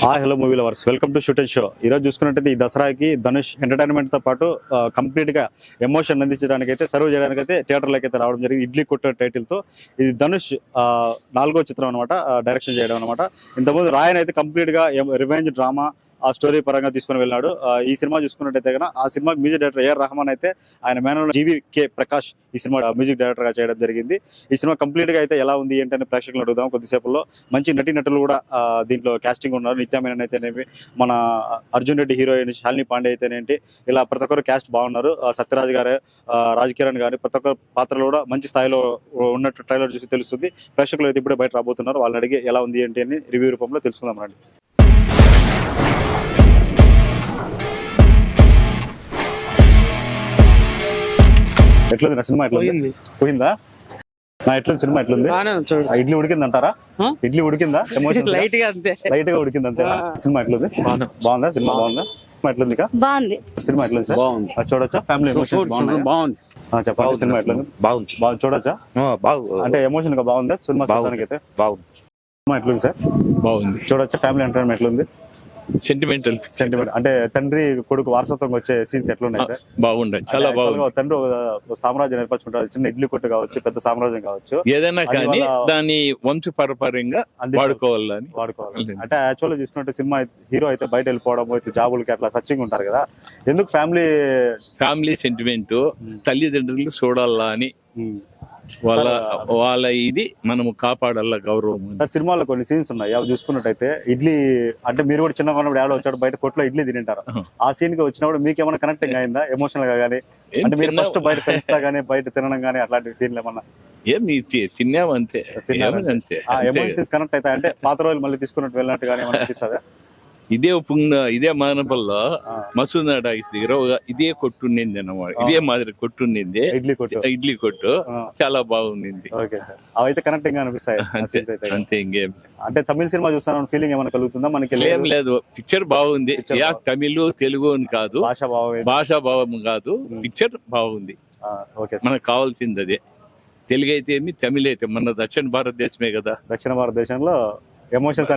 ఆ hello movie lovers welcome to shoot and show ఈ రోజు చూసుకున్నట్టయితే ఈ దసరాకి ధనుష్ ఎంటర్టైన్మెంట్తో పాటు కంప్లీట్గా ఎమోషన్ అందించడానికి అయితే సర్వ్ చేయడానికి అయితే థియేటర్లోకి అయితే రావడం జరిగింది. ఇడ్లీ కొట్ట టైటిల్తో ఇది ధనుష్ ఆ, నాలుగో చిత్రం అనమాట డైరెక్షన్ చేయడం అనమాట ఇంతకుముందు రాయన్ అయితే కంప్లీట్గా రివెంజ్ డ్రామా ఆ స్టోరీ పరంగా తీసుకుని వెళ్ళాడు ఆ, ఈ సినిమా చూసుకున్నట్టయితే కనుక ఆ cinema music director A R Rahman అయితే ఆయన మేనల్ జీవి కే ప్రకాష్ ఈ సినిమా మ్యూజిక్ డైరెక్టర్గా చేయడం జరిగింది. ఈ సినిమా కంప్లీట్గా అయితే ఎలా ఉంది ఏంటని ప్రేక్షకులు అడుగుదాం కొద్దిసేపులో మంచి నటి నటులు కూడా దీంట్లో కాస్టింగ్ ఉన్నారు. నిత్యామేనన్ అయితేనేమి మన అర్జున్ రెడ్డి హీరోయిన్ శాలిని పాండే అయితేనేంటి ఇలా ప్రతి ఒక్కరు క్యాస్ట్ బాగున్నారు. సత్యరాజ్ గారు రాజ్ కిరణ్ గారు ప్రతి ఒక్కరు పాత్రలు కూడా మంచి స్థాయిలో ఉన్నట్టు ట్రైలర్ చూసి తెలుస్తుంది. ప్రేక్షకులు అయితే ఇప్పుడే బయట రాబోతున్నారు. వాళ్ళని అడిగి ఎలా ఉంది ఏంటి అని రివ్యూ రూపంలో తెలుసుకుందాం రండి. ఎట్లుంది నా సినిమా ఎట్లుంది? పోయింది. నా ఎట్లుంది సినిమా ఎట్లుంది? ఇడ్లీ ఉడికిందంటారా? ఆ? ఇడ్లీ ఉడికిందా? ఎమోషన్ లైట్గా అంతే. లైట్గా ఉడికింది అంతే సినిమా ఎట్లుంది? బాగుందా. సినిమా బాగుందా? సినిమా ఎట్లుంది? బాగుంది. సినిమా ఎట్లుంది సార్? బాగుంది. చూడొచ్చా? ఫ్యామిలీ ఎమోషన్స్ బాగున్నాయా? బాగుంది. ఆ, చెప్పండి సినిమా ఎట్లుంది? బాగుంది. బాగా చూడొచ్చా? బాగు అంటే ఎమోషన్గా బాగుందా? సినిమా. చూడడానికి అయితే బాగుంది. సినిమా ఎట్లుంది సార్? బాగుంది. చూడొచ్చా? ఫ్యామిలీ ఎంటర్టైన్మెంట్ ఎట్లుంది? సెంటిమెంటల్ సెంటిమెంట్ అంటే తండ్రి కొడుకు వారసత్వం వచ్చే సీన్స్ ఎట్లున్నాయి సార్? బాగుండాయి చాలా బాగుంది తండ్రి సామ్రాజ్యం ఏర్పరచుకుంటారు. చిన్న ఇడ్లీ కొట్టు కావచ్చు పెద్ద సామ్రాజ్యం కావచ్చు. ఏదైనా కానీ దాన్ని వంశపరపరంగా అందిస్తారు. వాడుకోవాలని వాడుకోవాలి. అంటే యాక్చువల్ చూసుకుంటే సినిమా హీరో అయితే బయట వెళ్ళిపోవడం అయితే జాబులకి అట్లా సర్చింగ్ ఉంటారు కదా. ఎందుకు ఫ్యామిలీ ఫ్యామిలీ సెంటిమెంట్ తల్లిదండ్రులు చూడాలా అని వాళ్ళ వాళ్ళ ఇది మనము కాపాడాల గౌరవం. సార్ సినిమాలో కొన్ని సీన్స్ ఉన్నాయి అవి చూసుకున్నట్టయితే ఇడ్లీ అంటే మీరు కూడా చిన్నగా ఉన్నప్పుడు ఏడో వచ్చాడు బయట కొట్లో ఇడ్లీ తింటారు. ఆ సీన్కి వచ్చినప్పుడు మీకు ఏమైనా కనెక్టింగ్ అయిందా ఎమోషనల్గా కానీ అంటే మీరు? ఫస్ట్ బయట ఫ్రెండ్స్ తా గానీ బయట తినడం కానీ అట్లాంటి సీన్లు ఏమన్నా ఏం నీ తి- తిన్నామంతే అంతే. ఎమోషన్స్ కనెక్ట్ అవుతాయి అంటే పాత రోజులు మళ్ళీ తీసుకున్నట్టు వెళ్ళినట్టు కానీ ఏమైనా అనిపిస్తుందా ఇదే పుంగ ఇదే దగ్గర ఒక ఇదే కొట్టుండింది అన్నమాట. ఇదే మాదిరి కొట్టుండింది ఇడ్లీ కొట్టు. ఇడ్లీ కొట్టు. చాలా సార్ అవైతే కనెక్టింగ్గా అనిపిస్తాయి. అంతే ఇంకేం అంటే తమిళ సినిమా చూస్తాను ఫీలింగ్ ఏమైనా కలుగుతుందా? మనకి ఏం లేదు. పిక్చర్ బాగుంది. యా బాగుంది. తమిళ్ తెలుగు అని కాదు. భాష భావం కాదు. పిక్చర్ బాగుంది. మనకు కావాల్సింది అదే. తెలుగు అయితే ఏమి తమిళ అయితే మన దక్షిణ భారతదేశమే కదా. దక్షిణ భారతదేశంలో ఎమోషన్స్.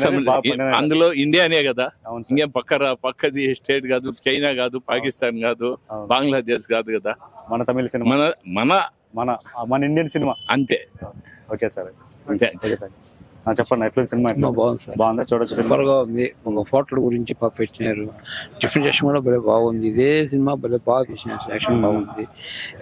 అందులో ఇండియానే కదా. ఇంకేం పక్క పక్కది స్టేట్ కాదు చైనా కాదు పాకిస్తాన్ కాదు. బంగ్లాదేశ్ కాదు కదా. మన తమిళ సినిమా. మన మన మన మన ఇండియన్ సినిమా. అంతే. Okay sir. అంతే. చెప్పండి ఎట్లా సినిమా? బాగుంది సార్. బాగుందా? చూడొచ్చు సినిమా? సూపర్గా ఉంది. ఒక ఫోటోల గురించి పాప పెట్టినారు డిఫరెన్షియేషన్ కూడా భలే బాగుంది. ఇదే సినిమా భలే బాగా తీసినారు. యాక్షన్ బాగుంది.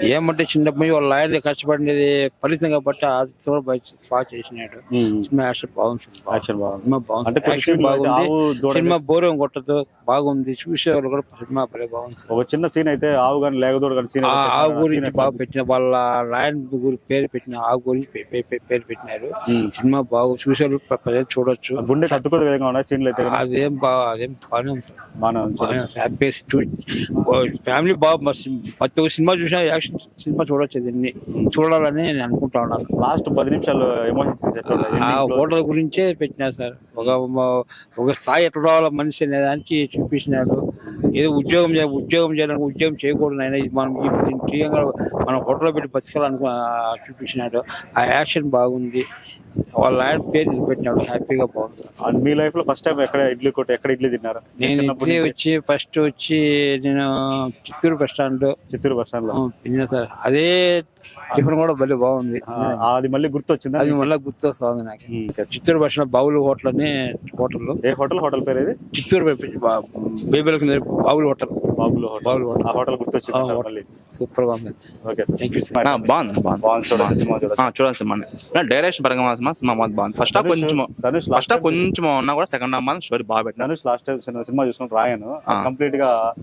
ఏమంటే చిన్నప్పటి వాళ్ళ లాయర్ కష్టపడినది ఫలితం కాబట్టి ఆ సినిమా బాగా- చేసినాడు. సినిమా యాక్షన్ బాగుంది. యాక్షన్ బాగుంది. యాక్షన్ బాగుంది. సినిమా బోరం కొట్టదు. బాగుంది. చూసేవాళ్ళు కూడా సినిమా భలే బాగుంది. ఒక చిన్న సీన్ అయితే ఆవు కానీ లేగదోడు కానీ సీన్ ఆవు గురించి బాగా పెట్టిన వాళ్ళ లాయర్ గురించి పేరు పెట్టిన ఆవు గురించి పేరు పెట్టినారు. సినిమా బాగు ప్ర- ప్రజలు చూడొచ్చు. గుండె కత్తుకోదు విధంగా ఉన్నాయి సీన్లు అయితే. అదేం బాగా అదేం బాగానే ఉంది సార్. బాగానే ఉంది. సార్. హ్యాపీ ఫ్యామిలీ బాగా మస్తు- ప్రతి ఒక్క సినిమా చూసినా యాక్షన్ సినిమా చూడొచ్చు దీన్ని. చూడాలని నేను అనుకుంటా ఉన్నాను. లాస్ట్ పది నిమిషాలు ఎమోషన్స్? ఆ. హోటల్ గురించే పెట్టినారు సార్. ఒక మ- ఒక స్థాయి ఎట్లా రావాలో మనిషి అనే దానికి చూపించినాడు ఏదో ఉద్యోగం ఉద్యోగం చేయాలని ఉద్యోగం చేయకూడదు అయినా ఇది మనం ఈ తీయంగా మనం హోటల్లో పెట్టి బతకాలనుకో ఆ చూపించినాడు. ఆ యాక్షన్ బాగుంది. వాళ్ళ ఆయన పేరు నిలబెట్టినాడు హ్యాపీగా బాగుంది. మీ లైఫ్లో ఫస్ట్ టైం ఎక్కడ ఇడ్లీ కొట్టి ఎక్కడ ఇడ్లీ తిన్నారు? నేను ఇడ్లీ వచ్చి ఫస్ట్ వచ్చి నేను Chittoor bus stand Chittoor bus స్టాండ్లో తిన్నా సార్. అదే టిఫిన్ కూడా భలే బాగుంది. అది మళ్ళీ గుర్తొచ్చిందా అది మళ్ళీ గుర్తొస్తుంది నాకు. ఉమ్, okay. Sir. Chittoor bus stand బావులు హోటల్ అని హోటల్ ఏ హోటల్? హోటల్ పేరు చిత్తూరు బేబీలకు బావులు హోటల్. బాబులు హోటల్. ఆ హోటల్ గుర్తొచ్చింది. మళ్ళీ. Super okay sir. బాగుంది సినిమా చూడండి. సినిమా డైరెక్షన్ పరంగా సినిమా బాగుంది. ఫస్ట్ హాఫ్ కొంచెం ఫస్ట్ హాఫ్ కొంచెం ఉన్నా కూడా సెకండ్ హాఫ్ మాత్రం స్టోరీ బాగా పెట్టినారు Dhanush last time cinema cinema చూసుకుని రాయను. కంప్లీట్గా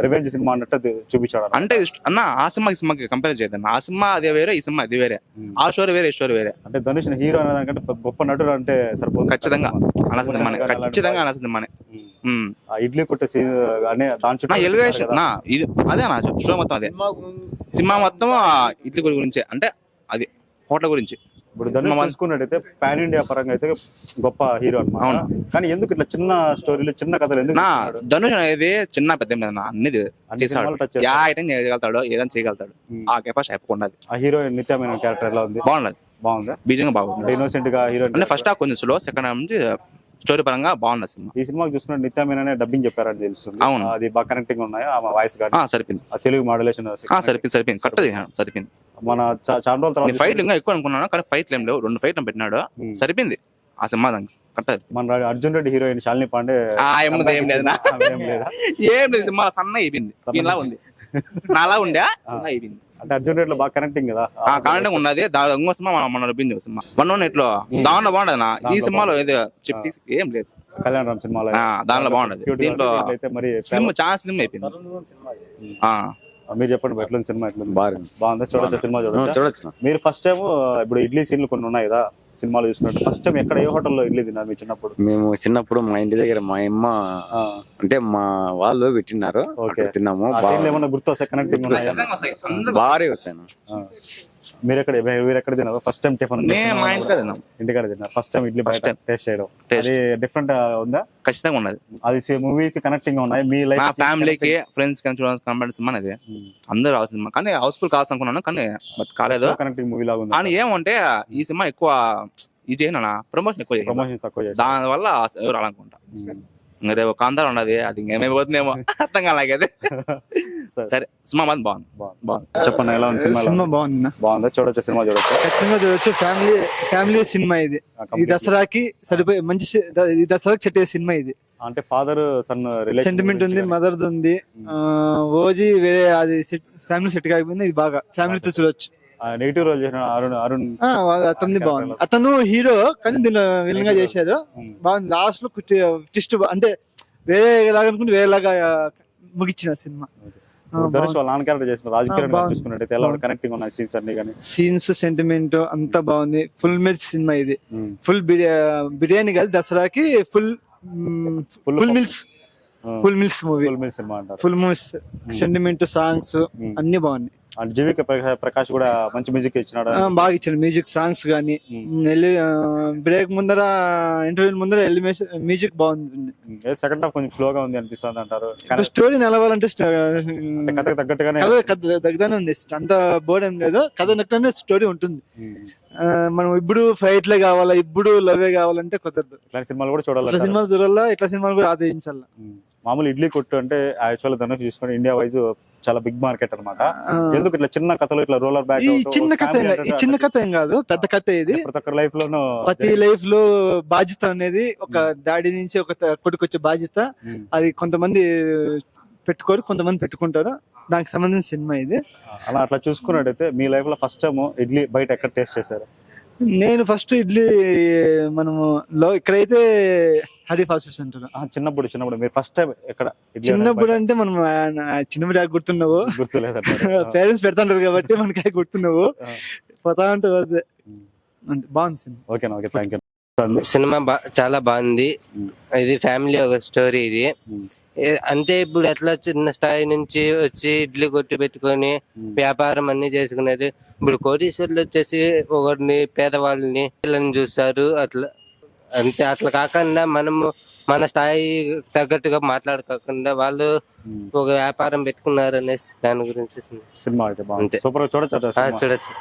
రివెంజ్ సినిమా అన్నట్టు అది చూపించాడు. అంటే అన్న ఆ సినిమాకి ఈ సినిమాకి కంపేర్ చేయద్దు ఆ సినిమా అదే వేరే ఈ సినిమా అది వేరే. ఆ స్టోరీ వేరే ఈ స్టోరీ వేరే. అంటే ధనుష్ హీరో అనే దానికంటే గొప్ప నటుడు అంటే సరిపోతుంది ఖచ్చితంగా అలాంటి ఖచ్చితంగా బాగా- ఇడ్లీ కొట్టే ఎలివేషన్ ఇది అదే నా షో మొత్తం అదే. సినిమా మొత్తం ఆ ఇడ్లీ గురి గురించే అంటే అది హోటల్ గురించి. ఇప్పుడు ధనుష్ చూసుకున్నట్టయితే పాన్ ఇండియా పరంగా అయితే గొప్ప హీరో అన్నమాట. అవును. కానీ ఎందుకు ఇట్లా చిన్న స్టోరీలు చిన్న కథలు ఎందుకు? ధనుష్ అనేది చిన్న పెద్ద నా అన్ని చేశాడు యా చేస్తాడు. ఐటమ్ చేయగలుగుతాడు ఏదైనా చేయగలుగుతాడు. ఆ కెపాసిటీ అయిపోకుండా ఆ హీరోయిన్ నిత్యమైన క్యారెక్టర్ ఎలా ఉంది? బాగుండదు బాగుందా? బీజంగా బాగుంది. అంటే ఇన్నోసెంట్గా హీరోయిన్ అంటే ఫస్ట్ హాఫ్ కొంచెం స్లో సెకండ్ హాఫ్ నుంచి స్టోరీ పరంగా బాగుంది సినిమా. ఈ సినిమాకి చూసుకుంటే నిత్య మీననే డబ్బింగ్ చెప్పారని తెలుస్తుంది. అవును. అది బాగా కనెక్టింగ్ ఉన్నాయి? ఆ వాయిస్ కానీ ఆ, సరిపోయింది. తెలుగు మాడ్యులేషన్ ఆ, సరిపోయింది సరిపోయింది. కరెక్ట్ సరిపోయింది. మన చాలా రోజుల నేను ఫైట్ తర్వాత ఇంకా ఎక్కువ అనుకున్నాను కానీ ఫైట్లు ఏం లేవు. రెండు ఫైట్లు పెట్టినాడు. ఉమ్. సరిపోయింది. ఆ సినిమా దానికి. మన అర్జున్ రెడ్డి హీరోయిన్ శాలిని పాండే ఏం లేదు. ఏం లేదా. సినిమా సన్న అయిపోయింది. ఇలా ఉంది. నాలా ఉండే అయిపోయింది. అంటే అర్జున్ రెడ్డిలో బాగా కనెక్టింగ్ కదా. ఉన్నది. దా- ఇంకో సినిమా మన- సినిమా. వన్ వన్ ఎట్లో. దాంట్లో బాగుండదు నా ఈ దాంట్లో సినిమాలో ఏదో చెప్పి ఏం లేదు. కళ్యాణ్ రామ్ సినిమాలో ఆ, దాంట్లో బాగుండదు మరి చాలా అయిపోయింది. ఆ, మీరు చెప్పండి ఎట్లుంది సినిమా ఎట్లుంది? బాగుంది. బాగుందా? చూడొచ్చా సినిమా చూడొచ్చా? చూడొచ్చు. మీరు ఫస్ట్ టైం ఇప్పుడు ఇడ్లీ సీన్లు కొన్ని ఉన్నాయి కదా. సినిమాలు చూసుకున్నట్టు ఫస్ట్ టైం ఎక్కడ ఏ హోటల్లో ఇడ్లీ తిన్నారు మీ చిన్నప్పుడు? మేము చిన్నప్పుడు మా ఇంటి దగ్గర మా అమ్మ అంటే మా వాళ్ళు పెట్టినారు. తిన్నాము. ఏమన్నా గుర్తు వస్తాయి. భారీ వస్తాను ఆ. మీరు ఎక్కడ మీరు ఎక్కడ తిన్నారు ఫస్ట్ టైం టిఫిన్ మేము మా ఇంటికి తిన్నాం. ఇంటికాడ తిన్నారు? ఫస్ట్ టైం ఇడ్లీ బయట time. టేస్ట్ చేయడం. అది డిఫరెంట్ ఉందా? ఖచ్చితంగా ఉన్నది. అది మూవీకి కనెక్టింగ్ ఉన్నాయి. మీ లైఫ్ ఫ్యామిలీకి ఫ్రెండ్స్కి చూడాల్సిన కంపెనీ సినిమా అది అందరూ రావాల్సిన సినిమా. కానీ హౌస్ఫుల్ కావాల్సి అనుకున్నాను కానీ బట్ కాలేదు. కనెక్టింగ్ మూవీ లాగా ఉంది? కానీ ఏమంటే ఈ సినిమా ఎక్కువ ఇది చేయను ప్రమోషన్ ఎక్కువ ప్రమోషన్ తక్కువ దాని వల్ల ఎవరు రాలనుకుంటా. ఇంకా రేపు కాంతార ఉన్నది అది ఇంకేమైపోతుందేమో అర్థం కాలేకైతే సరే. సరే సినిమా మాత్రం బాగుంది. బాగుంది. బాగుంది. చెప్పండి ఎలా ఉంది సినిమా సినిమా? బాగుంది బాగుందా? చూడొచ్చు సినిమా చూడొచ్చు? ఖచ్చితంగా చూడొచ్చు. ఫ్యామిలీ ఫ్యామిలీ సినిమా ఇది. ఈ దసరాకి సరిపోయి మంచి ఈ దసరాకి సెట్ అయ్యే సినిమా ఇది. అంటే ఫాదర్ సన్ రిలేషన్ సెంటిమెంట్ ఉంది మదర్ ఉంది. ఆ, ఓజీ వేరే అది ఫ్యామిలీ సెట్ కాకపోయింది ఇది బాగా. ఫ్యామిలీతో చూడొచ్చు. నెగిటివ్ రోల్ చేసిన అరుణ్ అరుణ్ అతనిది బాగుంది. అతను హీరో కానీ దీనిలో విలన్గా ఉమ్. బాగుంది లాస్ట్లో ట్విస్ట్ అంటే వేరే లాగా అనుకుంటే వేరేలాగా ముగిచ్చిన సినిమా. ధనుష్ వాళ్ళ నాన్న క్యారెక్టర్ చేసిన రాజ్ ఆ, కిరణ్ గారు బాగుంది. చూసుకున్నట్టయితే ఎలా కనెక్టింగ్ ఉన్నాయి సీన్స్ అన్ని కానీ. సీన్స్ సెంటిమెంట్ అంతా బాగుంది. ఫుల్ మెచ్ సినిమా ఇది. ఫుల్ బిర్యానీ కాదు దసరాకి full full meals full meals movie full meal cinema అంటారు. Full movies sentiment songs. అన్ని బాగున్నాయి. అండ్ జీవిక ప్రకా- ప్రకాష్ కూడా మంచి మ్యూజిక్ ఇచ్చినాడు బాగా ఇచ్చారు మ్యూజిక్ సాంగ్స్ గానీ. ఉమ్. బ్రేక్ ముందర ఇంటర్వ్యూ ముందర ఎలిమేషన్ మ్యూజిక్ బాగుంది సెకండ్ హాఫ్ కొంచెం స్లోగా ఉంది అనిపిస్తుంది అంటారు. కానీ స్టోరీ నిలవాలంటే కథకు తగ్గట్టుగానే కథ ఉంది. అంత బోర్డ్ ఏం లేదు. కథ నట్టుగానే స్టోరీ ఉంటుంది. ఆ, మనం ఇప్పుడు ఫైట్లే కావాలా ఇప్పుడు లవే కావాలంటే కుదరదు. ఇట్లాంటి సినిమాలు కూడా ఇట్లా చూడాలి సినిమాలు చూడాలా ఇట్లా సినిమాలు కూడా ఆదరించాల మామూలు ఇడ్లీ కొట్టు అంటే యాక్చువల్ ధనుష్ చూసుకుంటే ఇండియా వైజ్ చాలా బిగ్ మార్కెట్ అన్నమాట. ఎందుకు ఇట్లా చిన్న కథలు ఇట్లా రోలర్ బ్యాక్ ఈ చిన్న కథ చిన్న కథ ఏం కాదు పెద్ద కథ ఇది. ప్రతి ఒక్కరి లైఫ్ లోనూ ప్రతి లైఫ్లో బాధ్యత అనేది ఒక డాడీ నుంచి ఒక కొడుకు వచ్చే బాధ్యత. అది కొంతమంది పెట్టుకోరు కొంతమంది పెట్టుకుంటారు. దానికి సంబంధించిన సినిమా ఇది. అలా అట్లా చూసుకున్నట్టయితే మీ లైఫ్లో ఫస్ట్ టైం ఇడ్లీ బయట ఎక్కడ టేస్ట్ చేశారు? నేను ఫస్ట్ ఇడ్లీ మనము లో ఇక్కడైతే హరి ఫాస్ట్ ఫుడ్ సెంటర్ ఆ, చిన్నప్పుడు చిన్నప్పుడు. మీరు ఫస్ట్ టైం ఎక్కడ ఇడ్లీ చిన్నప్పుడు? అంటే మనం ఆ, చిన్నప్పుడు ఆ గుర్తున్నావు. గుర్తులేదంటారు పేరెంట్స్ పెడతాంటారు కాబట్టి మనకి ఆ గుర్తున్నావు. ఆ. పోతా ఉంటావు అదే. అంతే బాగుంది సినిమా. ఓకేనా ఓకే థ్యాంక్ యూ సినిమా బా చాలా బాగుంది. ఇది ఫ్యామిలీ ఒక స్టోరీ ఇది. అంటే ఇప్పుడు ఎట్లా చిన్న స్థాయి నుంచి వచ్చి ఇడ్లీ కొట్టి పెట్టుకొని వ్యాపారం అన్ని చేసుకునేది ఇప్పుడు కోటీశ్వర్లు వచ్చేసి ఒకరిని పేదవాళ్ళని పిల్లల్ని చూస్తారు అట్లా అంతే అట్లా కాకుండా మనము మన స్థాయి తగ్గట్టుగా మాట్లాడుకోకుండా వాళ్ళు ఒక వ్యాపారం పెట్టుకున్నారు అనేసి దాని గురించి సినిమా అయితే బాగుంది. అంతే. సూపర్గా చూడొచ్చు ఆ, చూడొచ్చు.